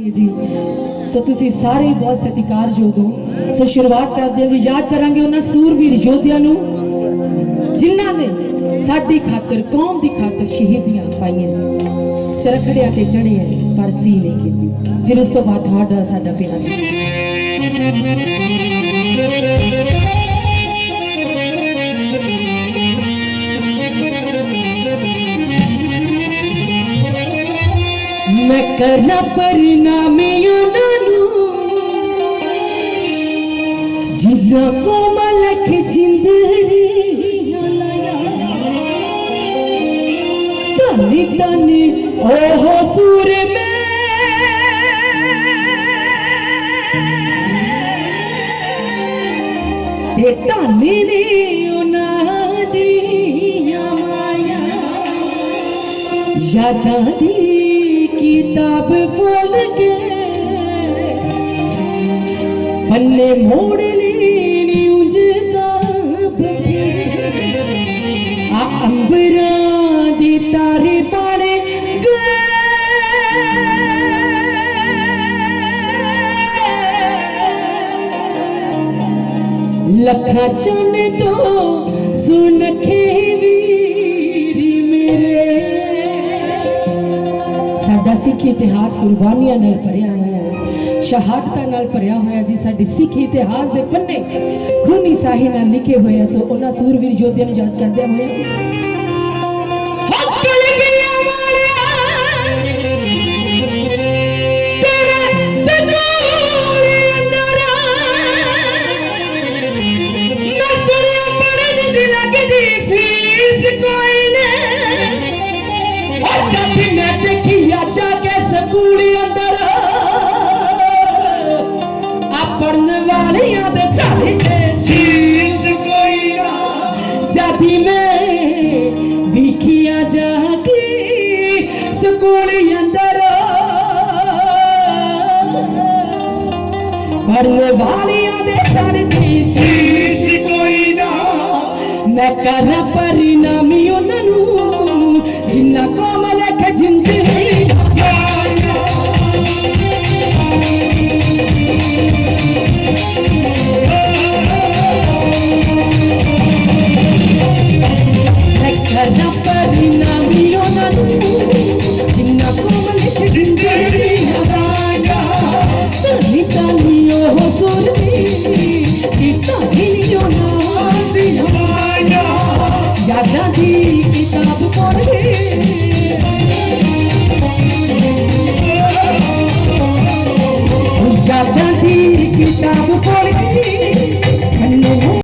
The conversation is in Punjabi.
ਜੀ ਸੋ ਤੁਸੀਂ ਸਾਰੇ ਬਹੁਤ ਸਤਿਕਾਰਯੋਗ ਹੋ। ਸੋ ਸ਼ੁਰੂਆਤ ਕਰਦੇ ਹਾਂ ਯਾਦ ਕਰਾਂਗੇ ਉਹਨਾਂ ਸੂਰਵੀਰ ਯੋਧਿਆਂ ਨੂੰ, ਜਿਨ੍ਹਾਂ ਨੇ ਸਾਡੀ ਖਾਤਰ, ਕੌਮ ਦੀ ਖਾਤਰ ਸ਼ਹੀਦੀਆਂ ਪਾਈਆਂ। ਸਰਖੜਿਆਂ ਤੇ ਚੜੇ ਹੈ ਪਰ ਸੀ ਨਹੀਂ ਕੀਤੀ। ਫਿਰ ਉਸ ਤੋਂ ਬਾਅਦ ਤੁਹਾਡਾ ਸਾਡਾ ਪਿਆਰ। కర్ణ పరిణామయనను జిల్ల కోమలఖ జిందడి తని తని ఓహో సూర మే తని ఉనాది మాయా యాదాది ਕਿਤਾਬ ਫੋਲ ਕੇ ਪੰਨੇ ਮੋੜ ਲੈਣੀ ਉਂਝ ਤਾਂ ਆ ਅੰਬਰਾਂ ਦੀ ਤਾਰੇ ਪਾਣੇ ਲੱਖਾਂ ਚੰਨ ਤੋਂ ਸੁਨਖੇ ਵੀਰੀ ਸਾਡਾ ਸਿੱਖ ਇਤਿਹਾਸ ਕੁਰਬਾਨੀਆਂ ਨਾਲ ਭਰਿਆ ਹੋਇਆ ਹੈ। ਸ਼ਹਾਦਤਾਂ ਨਾਲ ਭਰਿਆ ਹੋਇਆ ਜੀ, ਸਾਡੀ ਸਿੱਖ ਇਤਿਹਾਸ ਦੇ ਪੰਨੇ ਖੂਨੀ ਸਾਹੀ ਨਾਲ ਲਿਖੇ ਹੋਏ ਆ। ਸੋ ਉਹਨਾਂ ਸੂਰਵੀਰ ਯੋਧਿਆਂ ਨੂੰ ਯਾਦ ਕਰਦੇ ਹੋਏ ದಿವೆ ವಿಕಿಯ ಜಾಕಿ ಸುಕೂಳಿ ಎಂದರ ಬರ್ನೆ ಬಾ কিতাব পড়ে